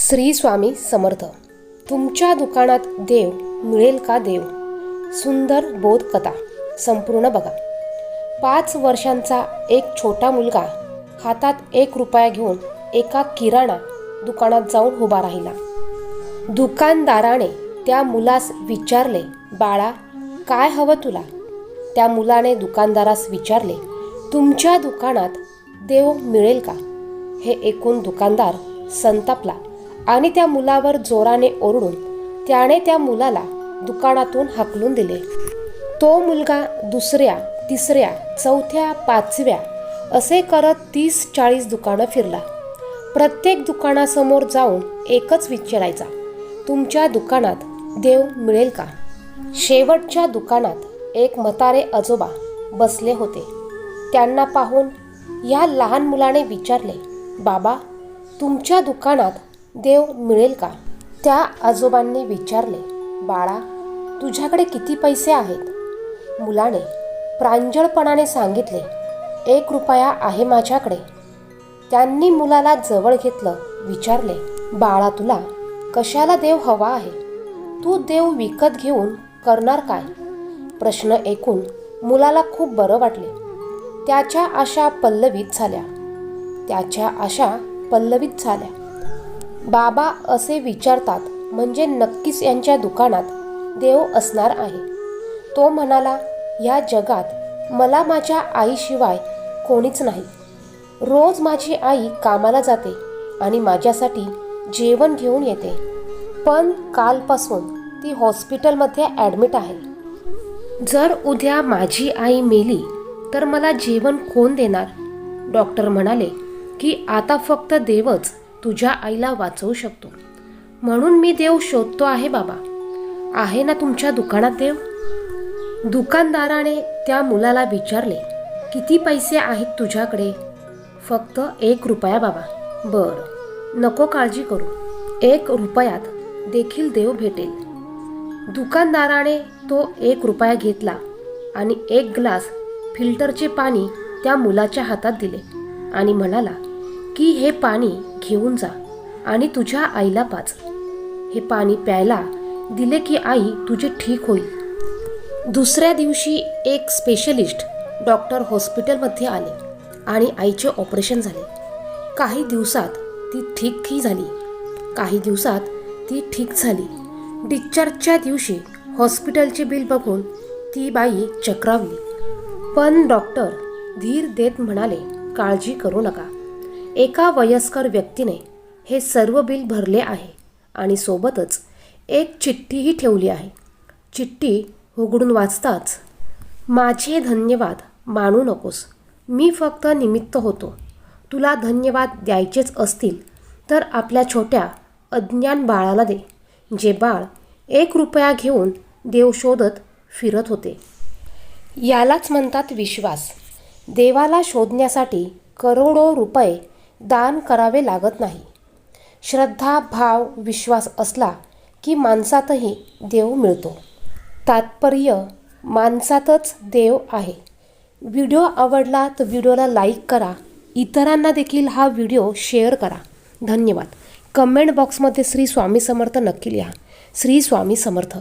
श्री स्वामी समर्थ. तुमच्या दुकानात देव मिळेल का देव? सुंदर बोध कथा संपूर्ण बघा. पाच वर्षांचा एक छोटा मुलगा हातात एक रुपया घेऊन एका किराणा दुकानात जाऊन उभा राहिला. दुकानदाराने त्या मुलास विचारले बाळा काय हवं तुला? त्या मुलाने दुकानदारास विचारले तुमच्या दुकानात देव मिळेल का? हे ऐकून दुकानदार संतापला आणि त्या मुलावर जोराने ओरडून त्याने त्या मुलाला दुकानातून हाकलून दिले. तो मुलगा दुसऱ्या तिसऱ्या चौथ्या पाचव्या असे करत तीस चाळीस दुकानं फिरला. प्रत्येक दुकानासमोर जाऊन एकच विचारायचा तुमच्या दुकानात देव मिळेल का? शेवटच्या दुकानात एक मतारे आजोबा बसले होते. त्यांना पाहून या लहान मुलाने विचारले बाबा तुमच्या दुकानात देव मिळेल का? त्या आजोबांनी विचारले बाळा तुझ्याकडे किती पैसे आहेत? मुलाने प्रांजळपणाने सांगितले एक रुपया आहे माझ्याकडे. त्यांनी मुलाला जवळ घेतलं विचारले बाळा तुला कशाला देव हवा आहे? तू देव विकत घेऊन करणार काय? प्रश्न ऐकून मुलाला खूप बरं वाटले. त्याच्या आशा पल्लवीत झाल्या. त्याच्या आशा पल्लवीत झाल्या. बाबा असे विचारतात म्हणजे नक्कीच यांच्या दुकानात देव असणार आहे. तो म्हणाला या जगात मला माझ्या आईशिवाय कोणीच नाही. रोज माझी आई कामाला जाते आणि माझ्यासाठी जेवण घेऊन येते. पण कालपासून ती हॉस्पिटलमध्ये ॲडमिट आहे. जर उद्या माझी आई मेली तर मला जेवण कोण देणार? डॉक्टर म्हणाले की आता फक्त देवच तुझ्या आईला वाचवू शकतो. म्हणून मी देव शोधतो आहे बाबा. आहे ना तुमच्या दुकानात देव? दुकानदाराने त्या मुलाला विचारले किती पैसे आहेत तुझ्याकडे? फक्त एक रुपया बाबा. बरं नको काळजी करू. एक रुपयात देखील देव भेटेल. दुकानदाराने तो एक रुपया घेतला आणि एक ग्लास फिल्टरचे पाणी त्या मुलाच्या हातात दिले आणि म्हणाला की हे पाणी घेऊन जा आणि तुझ्या आईला पाच हे पाणी प्यायला दिले की आई तुझे ठीक होईल. दुसऱ्या दिवशी एक स्पेशलिस्ट डॉक्टर हॉस्पिटलमध्ये आले आणि आईचे ऑपरेशन झाले. काही दिवसात ती ठीकही झाली. काही दिवसात ती ठीक झाली. डिस्चार्जच्या दिवशी हॉस्पिटलचे बिल बघून ती बाई चक्रावली. पण डॉक्टर धीर देत म्हणाले काळजी करू नका. एका वयस्कर व्यक्तीने हे सर्व बिल भरले आहे आणि सोबतच एक चिठ्ठीही ठेवली आहे. चिठ्ठी उघडून वाचताच माझे धन्यवाद मानू नकोस. मी फक्त निमित्त होतो. तुला धन्यवाद द्यायचेच असतील तर आपल्या छोट्या अज्ञान बाळाला दे जे बाळ एक रुपया घेऊन देव शोधत फिरत होते. यालाच म्हणतात विश्वास. देवाला शोधण्यासाठी करोडो रुपये दान करावे लागत नाही. श्रद्धा भाव विश्वास असला की माणसातही देव मिळतो. तात्पर्य माणसातच देव आहे. व्हिडिओ आवडला तर व्हिडिओला लाईक करा. इतरांना देखील हा व्हिडिओ शेअर करा. धन्यवाद. कमेंट बॉक्समध्ये श्री स्वामी समर्थ नक्की लिहा. श्री स्वामी समर्थ.